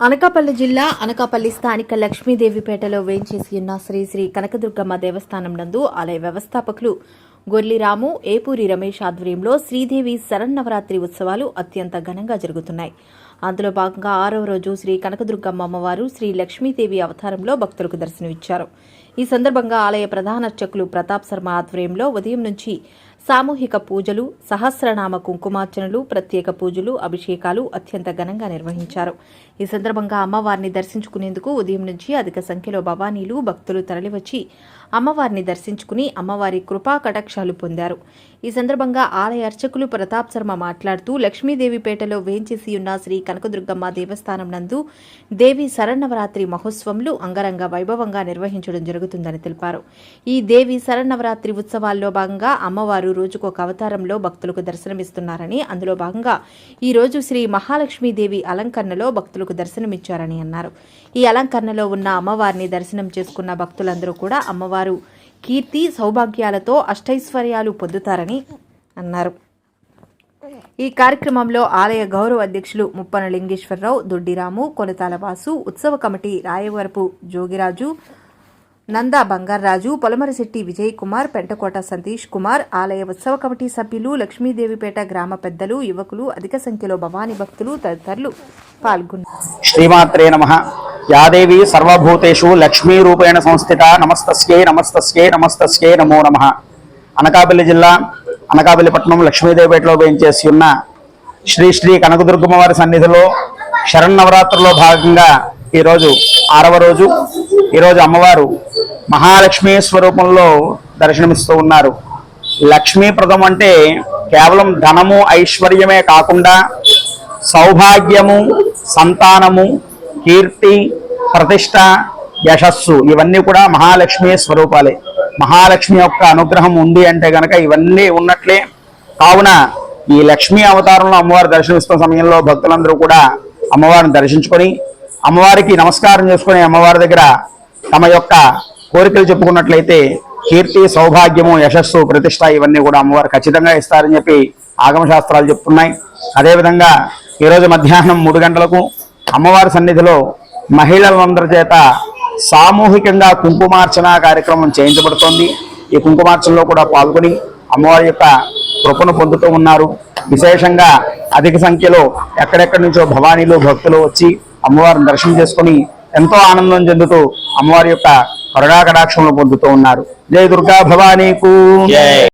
అనకాపల్లి జిల్లా అనకాపల్లి స్థానిక లక్ష్మీదేవిపేటలో వేంచేసి ఉన్న శ్రీ శ్రీ కనకదుర్గమ్మ దేవస్థానం నందు ఆలయ వ్యవస్థాపకులు గొర్లిరాము ఏపూరి రమేష్ ఆధ్వర్యంలో శ్రీదేవి శరన్నవరాత్రి ఉత్సవాలు అత్యంత ఘనంగా జరుగుతున్నాయి. అందులో భాగంగా ఆరవ రోజు శ్రీ కనకదుర్గమ్మ అమ్మవారు శ్రీ లక్ష్మీదేవి అవతారంలో భక్తులకు దర్శనమిచ్చారు. ఈ సందర్భంగా ఆలయ ప్రధాన అర్చకులు ప్రతాప్ శర్మ ఆధ్వర్యంలో ఉదయం నుంచి సామూహిక పూజలు సహస్రనామ కుంకుమార్చనలు ప్రత్యేక పూజలు అభిషేకాలు అత్యంత ఘనంగా నిర్వహించారు. ఈ సందర్భంగా అమ్మవారిని దర్శించుకునేందుకు ఉదయం నుంచి అధిక సంఖ్యలో భవానీలు భక్తులు తరలివచ్చి అమ్మవారిని దర్శించుకుని అమ్మవారి కృపా కటాక్షాలు పొందారు. ఈ సందర్భంగా ఆలయ అర్చకులు ప్రతాప్ శర్మ మాట్లాడుతూ లక్ష్మీదేవిపేటలో వేంచేసి ఉన్న శ్రీ కనకదుర్గమ్మ దేవస్థానం నందు దేవి శరన్నవరాత్రి మహోత్సవంలు అంగరంగ వైభవంగా నిర్వహించడం జరుగుతుందని తెలిపారు. ఈ దేవి శరన్నవరాత్రి ఉత్సవాల్లో భాగంగా అమ్మవారు రోజుకొక అవతారంలో భక్తులకు దర్శనమిస్తున్నారని అందులో భాగంగా ఈ రోజు శ్రీ మహాలక్ష్మీదేవి అలంకరణలో భక్తులకు దర్శనమిచ్చారని అన్నారు. ఈ అలంకరణలో ఉన్న అమ్మవారిని దర్శనం చేసుకున్న భక్తులందరూ కూడా అమ్మవారు కీర్తి సౌభాగ్యాలతో అష్టైశ్వర్యాలు పొందుతారని అన్నారు. ఈ కార్యక్రమంలో ఆలయ గౌరవ అధ్యక్షులు ముప్పన లింగేశ్వరరావు దొడ్డిరాము కొనతాల వాసు ఉత్సవ కమిటీ రాయవరపు జోగిరాజు నందా బంగారాజు పొలమరశెట్టి విజయ్ కుమార్ పెంటకోట సతీష్ కుమార్ ఆలయ ఉత్సవ కమిటీ సభ్యులు లక్ష్మీదేవిపేట గ్రామ పెద్దలు యువకులు అధిక సంఖ్యలో భవానీ భక్తులు తదితరులు పాల్గొన్నారు. శ్రీమాత్రే నమ. యాదేవి సర్వభూతేషు లక్ష్మీ రూపేణ సంస్థిత నమస్తస్యే నమస్తస్యే నమస్తస్యే నమో నమ. అనకాపల్లి జిల్లా అనకాపల్లి పట్టణం లక్ష్మీదేవిపేటలో వేయించేసి ఉన్న శ్రీ శ్రీ కనకదుర్గమ్మ వారి సన్నిధిలో శరన్నవరాత్రుల్లో భాగంగా ఈరోజు ఆరవ రోజు ఈరోజు అమ్మవారు మహాలక్ష్మీ స్వరూపంలో దర్శనమిస్తూ ఉన్నారు. లక్ష్మీప్రదం అంటే కేవలం ధనము ఐశ్వర్యమే కాకుండా సౌభాగ్యము సంతానము కీర్తి ప్రతిష్ట యశస్సు ఇవన్నీ కూడా మహాలక్ష్మి స్వరూపాలే. మహాలక్ష్మి యొక్క అనుగ్రహం ఉంది అంటే గనక ఇవన్నీ ఉన్నట్లే. కావున ఈ లక్ష్మీ అవతారంలో అమ్మవారు దర్శనమిస్తున్న సమయంలో భక్తులందరూ కూడా అమ్మవారిని దర్శించుకొని అమ్మవారికి నమస్కారం చేసుకుని అమ్మవారి దగ్గర తమ యొక్క కోరికలు చెప్పుకున్నట్లయితే కీర్తి సౌభాగ్యము యశస్సు ప్రతిష్ట ఇవన్నీ కూడా అమ్మవారు ఖచ్చితంగా ఇస్తారని చెప్పి ఆగమశాస్త్రాలు చెప్తున్నాయి. అదేవిధంగా ఈరోజు మధ్యాహ్నం మూడు గంటలకు అమ్మవారి సన్నిధిలో మహిళలందరి చేత సామూహికంగా కుంకుమార్చన కార్యక్రమం చేయించబడుతోంది. ఈ కుంకుమార్చనలో కూడా పాల్గొని అమ్మవారి యొక్క కృపను పొందుతూ ఉన్నారు. విశేషంగా అధిక సంఖ్యలో ఎక్కడెక్కడి నుంచో భవానీలు భక్తులు వచ్చి అమ్మవారిని దర్శనం చేసుకుని ఎంతో ఆనందం చెందుతూ అమ్మవారి యొక్క కరుణా కటాక్షంలో పొందుతూ ఉన్నారు జయ దుర్గా భవానీకు జై.